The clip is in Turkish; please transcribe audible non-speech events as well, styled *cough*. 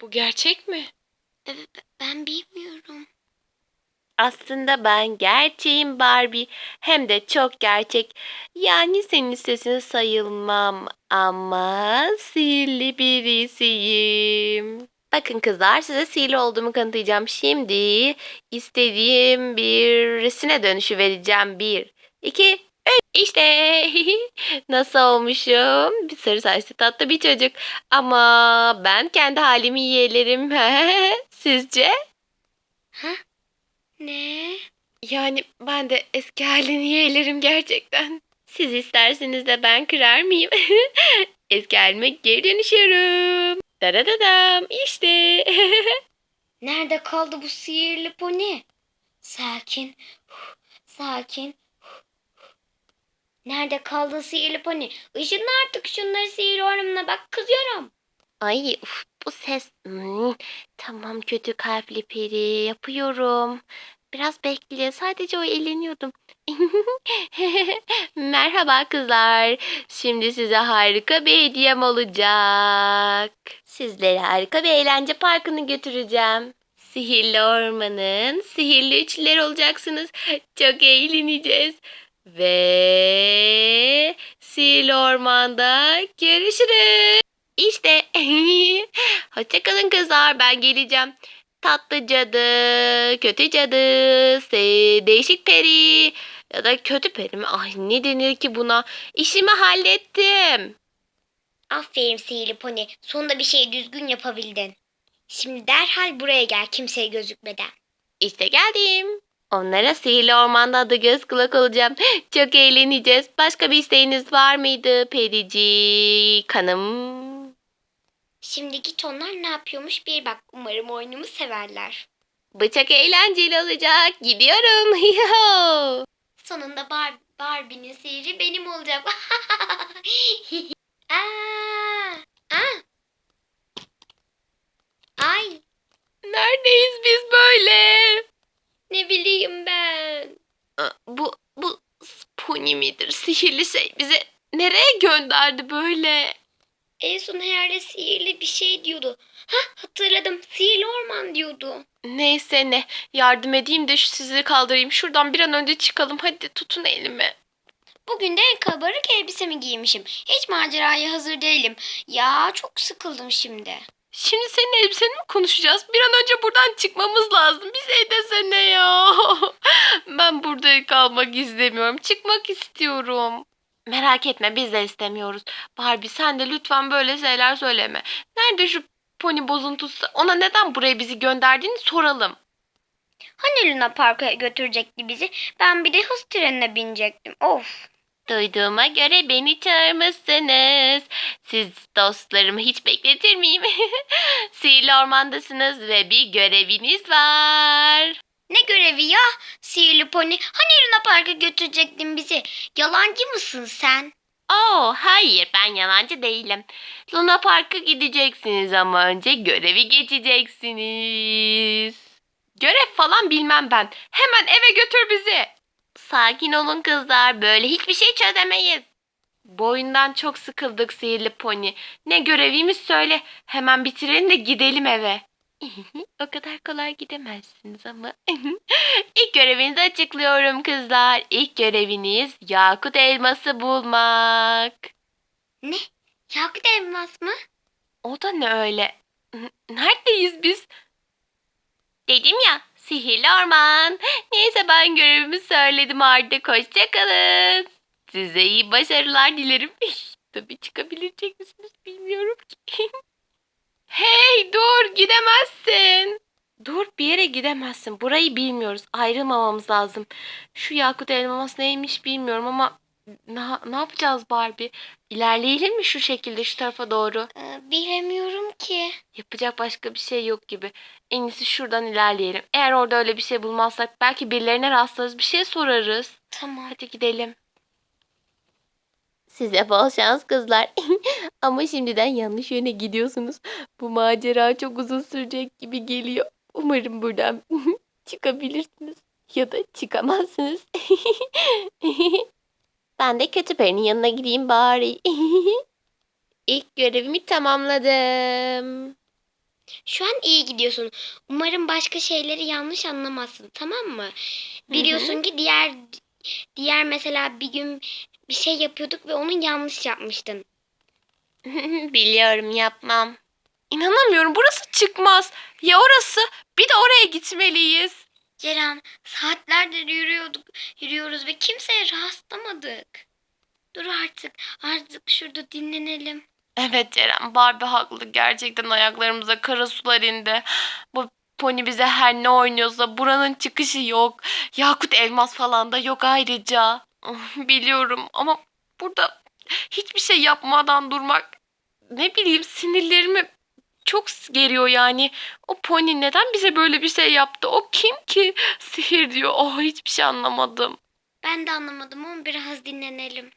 Bu gerçek mi? B- Ben bilmiyorum. Aslında ben gerçeğim Barbie. Hem de çok gerçek. Yani senin sesin sayılmam ama sihirli birisiyim. Bakın kızlar size sihirli olduğumu kanıtlayacağım. Şimdi istediğim birisine dönüşü vereceğim. Bir, iki. İşte *laughs* nasıl olmuşum? Bir sarı saçlı tatlı bir çocuk. Ama ben kendi halimi yeğlerim. *laughs* Sizce? Ne? Yani ben de eski halini yeğlerim gerçekten. Siz isterseniz de ben kırar mıyım? *laughs* eski halime geri dönüşüyorum. Dadadadam işte. Nerede kaldı bu sihirli pony? Sakin. Sakin. Nerede kaldı sihirli pony? Işınla artık şunları sihirli ormanına bak kızıyorum. Ay uf, bu ses. Hmm, tamam kötü kalpli peri yapıyorum. Biraz bekle sadece o eğleniyordum. *laughs* Merhaba kızlar. Şimdi size harika bir hediyem olacak. Sizleri harika bir eğlence parkına götüreceğim. Sihirli ormanın sihirli üçleri olacaksınız. Çok eğleneceğiz. Ve sihirli ormanda görüşürüz. İşte. *laughs* Hoşçakalın kızlar. Ben geleceğim. Tatlı cadı, kötü cadı, değişik peri ya da kötü peri mi? Ay ne denir ki buna? İşimi hallettim. Aferin sihirli pony. Sonunda bir şeyi düzgün yapabildin. Şimdi derhal buraya gel kimseye gözükmeden. İşte geldim. Onlara sihirli ormanda adı göz kulak olacağım. *gasps* Çok eğleneceğiz. Başka bir isteğiniz var mıydı perici kanım? Şimdi git onlar ne yapıyormuş bir bak. Umarım oyunumu severler. Bu çok eğlenceli olacak. Gidiyorum. *laughs* Yo. Sonunda Bar Barbie'nin sihri benim olacak. Aa! *laughs* *laughs* Ay Neredeyiz biz böyle? ne bileyim ben. Aa, Bu bu pony midir? Sihirli şey bize nereye gönderdi böyle? En son herhalde sihirli bir şey diyordu. Hah hatırladım. Sihirli orman diyordu. Neyse ne yardım edeyim de şu sizi kaldırayım. Şuradan bir an önce çıkalım. Hadi tutun elimi. Bugün de en kabarık elbisemi giymişim. Hiç maceraya hazır değilim. Ya çok sıkıldım şimdi. Şimdi senin elbiseni mi konuşacağız? Bir an önce buradan çıkmamız lazım. Bir şey desene ya. *laughs* Ben burada kalmak istemiyorum. Çıkmak istiyorum. Merak etme biz de istemiyoruz. Barbie sen de lütfen böyle şeyler söyleme. Nerede şu pony bozuntusu? Ona neden buraya bizi gönderdiğini soralım. Hani Luna Park'a götürecekti bizi? Ben bir de hız trenine binecektim. Of. Duyduğuma göre beni çağırmışsınız. Siz dostlarımı hiç bekletir miyim? *laughs* Sihirli ormandasınız ve bir göreviniz var. Ne görevi ya? Sihirli pony. Hani Luna Park'a götürecektin bizi? Yalancı mısın sen? Oo, hayır ben yalancı değilim. Luna Park'a gideceksiniz ama önce görevi geçeceksiniz. Görev falan bilmem ben. Hemen eve götür bizi. Sakin olun kızlar. Böyle hiçbir şey çözemeyiz. Bu oyundan çok sıkıldık sihirli pony. Ne görevimiz söyle. Hemen bitirelim de gidelim eve. *laughs* o kadar kolay gidemezsiniz ama. *laughs* İlk görevinizi açıklıyorum kızlar. İlk göreviniz yakut elması bulmak. Ne? Yakut elmas mı? O da ne öyle? Neredeyiz biz? Dedim ya sihirli orman. Neyse ben görevimi söyledim artık. Hoşçakalın. Size iyi başarılar dilerim. *laughs* Tabii çıkabilecek misiniz bilmiyorum ki. *laughs* hey dur gidemezsin. Dur bir yere gidemezsin. Burayı bilmiyoruz. Ayrılmamamız lazım. Şu yakut elması neymiş bilmiyorum ama ne, ne yapacağız Barbie? İlerleyelim mi şu şekilde şu tarafa doğru? Ee, bilemiyorum ki. Yapacak başka bir şey yok gibi. En iyisi şuradan ilerleyelim. Eğer orada öyle bir şey bulmazsak belki birilerine rastlarız bir şey sorarız. Tamam. Hadi gidelim. Size bol şans kızlar. *laughs* Ama şimdiden yanlış yöne gidiyorsunuz. Bu macera çok uzun sürecek gibi geliyor. Umarım buradan *laughs* çıkabilirsiniz. Ya da çıkamazsınız. *laughs* ben de kötü perinin yanına gideyim bari. İlk görevimi tamamladım. Şu an iyi gidiyorsun. Umarım başka şeyleri yanlış anlamazsın, tamam mı? Biliyorsun ki diğer diğer mesela bir gün bir şey yapıyorduk ve onu yanlış yapmıştın. *laughs* Biliyorum yapmam. İnanamıyorum burası çıkmaz. Ya orası bir de oraya gitmeliyiz. Ceren, saatlerdir yürüyorduk, yürüyoruz ve kimseye rastlamadık. Dur artık, artık şurada dinlenelim. Evet Ceren Barbie haklı. Gerçekten ayaklarımıza kara sular indi. Bu pony bize her ne oynuyorsa buranın çıkışı yok. Yakut elmas falan da yok ayrıca. Biliyorum ama burada hiçbir şey yapmadan durmak ne bileyim sinirlerimi çok geriyor yani. O pony neden bize böyle bir şey yaptı? O kim ki? Sihir diyor. Oh hiçbir şey anlamadım. Ben de anlamadım ama biraz dinlenelim.